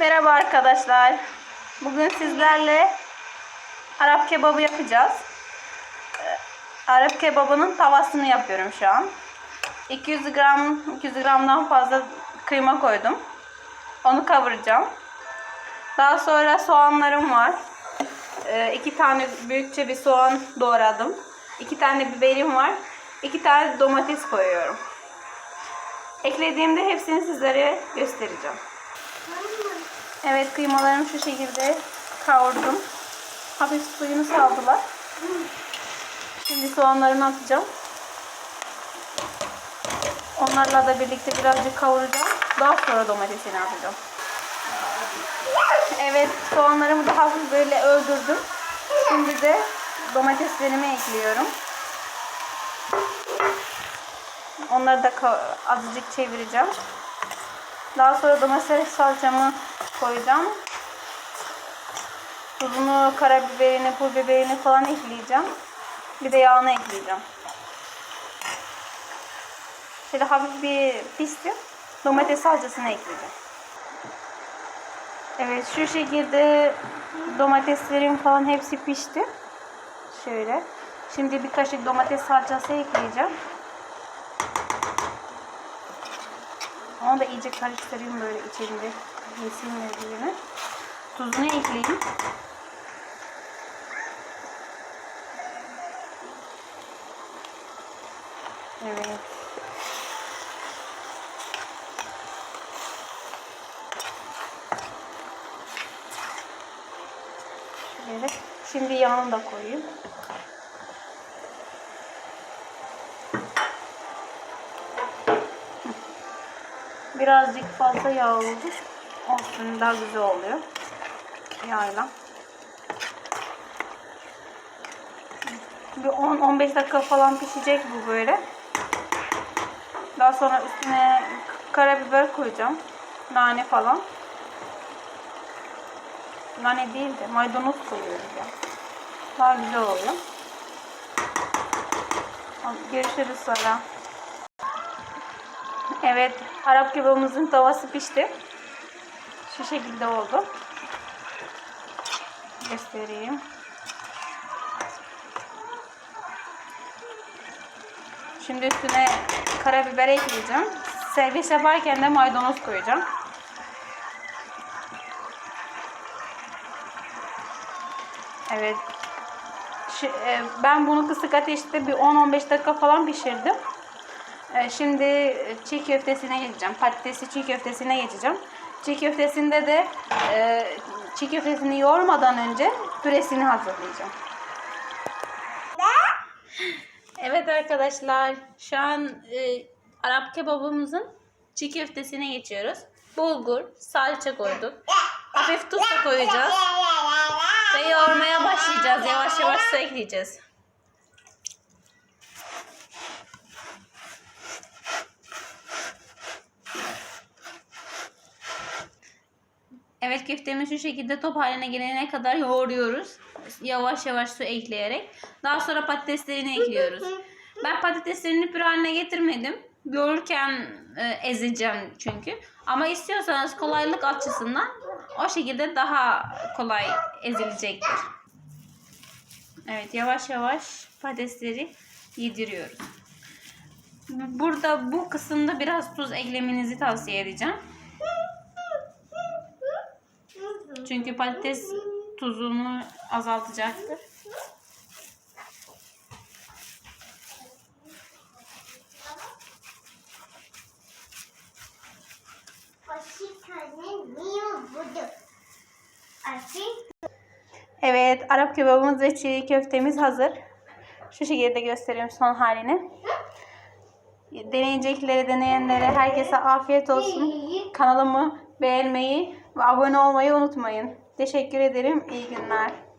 Merhaba arkadaşlar. Bugün sizlerle Arap kebabı yapacağız. Ee, Arap kebabının tavasını yapıyorum şu an. 200 gram 200 gramdan fazla kıyma koydum. Onu kavuracağım. Daha sonra soğanlarım var. Ee, iki tane büyükçe bir soğan doğradım. İki tane biberim var. İki tane domates koyuyorum. Eklediğimde hepsini sizlere göstereceğim. Evet kıymalarımı şu şekilde kavurdum. Hafif suyunu saldılar. Şimdi soğanlarını atacağım. Onlarla da birlikte birazcık kavuracağım. Daha sonra domatesini atacağım. Evet soğanlarımı da hafif böyle öldürdüm. Şimdi de domateslerimi ekliyorum. Onları da azıcık çevireceğim. Daha sonra domates salçamı koyacağım. Tuzunu, karabiberini, pul biberini falan ekleyeceğim. Bir de yağını ekleyeceğim. Şöyle hafif bir pişti. Domates salçasını ekleyeceğim. Evet şu şekilde domateslerim falan hepsi pişti. Şöyle. Şimdi bir kaşık domates salçası ekleyeceğim. Onu da iyice karıştırayım böyle içinde yesin diye. Tuzunu ekleyeyim. Evet. Şöyle. Şimdi yağını da koyayım. Birazcık fazla yağ oldu. Olsun daha güzel oluyor. Yağla. Bir 10-15 dakika falan pişecek bu böyle. Daha sonra üstüne karabiber koyacağım. Nane falan. Nane değil de maydanoz koyuyoruz ya. Daha güzel oluyor. Görüşürüz sonra. Evet, Arap kebabımızın tavası pişti. Şu şekilde oldu. Göstereyim. Şimdi üstüne karabiber ekleyeceğim. Servis yaparken de maydanoz koyacağım. Evet. E, ben bunu kısık ateşte bir 10-15 dakika falan pişirdim. E, Şimdi çiğ köftesine geçeceğim. Patatesli çiğ köftesine geçeceğim. Çiğ köftesinde de e, çiğ köftesini yoğurmadan önce püresini hazırlayacağım. Evet arkadaşlar şu an e, Arap kebabımızın çiğ köftesine geçiyoruz. Bulgur, salça koyduk. Hafif tuz da koyacağız. Ve yoğurmaya başlayacağız. Yavaş yavaş su ekleyeceğiz. Evet köftemiz şu şekilde top haline gelene kadar yoğuruyoruz. Yavaş yavaş su ekleyerek. Daha sonra patateslerini ekliyoruz. Ben patateslerini püre haline getirmedim. Yoğururken e, ezeceğim çünkü. Ama istiyorsanız kolaylık açısından o şekilde daha kolay ezilecektir. Evet yavaş yavaş patatesleri yediriyoruz. Burada bu kısımda biraz tuz eklemenizi tavsiye edeceğim. Çünkü patates tuzunu azaltacaktır. Evet, Arap kebabımız ve çiğ köftemiz hazır. Şu şekilde göstereyim son halini. Deneyeceklere, deneyenlere herkese afiyet olsun. Kanalımı beğenmeyi ve abone olmayı unutmayın. Teşekkür ederim. İyi günler.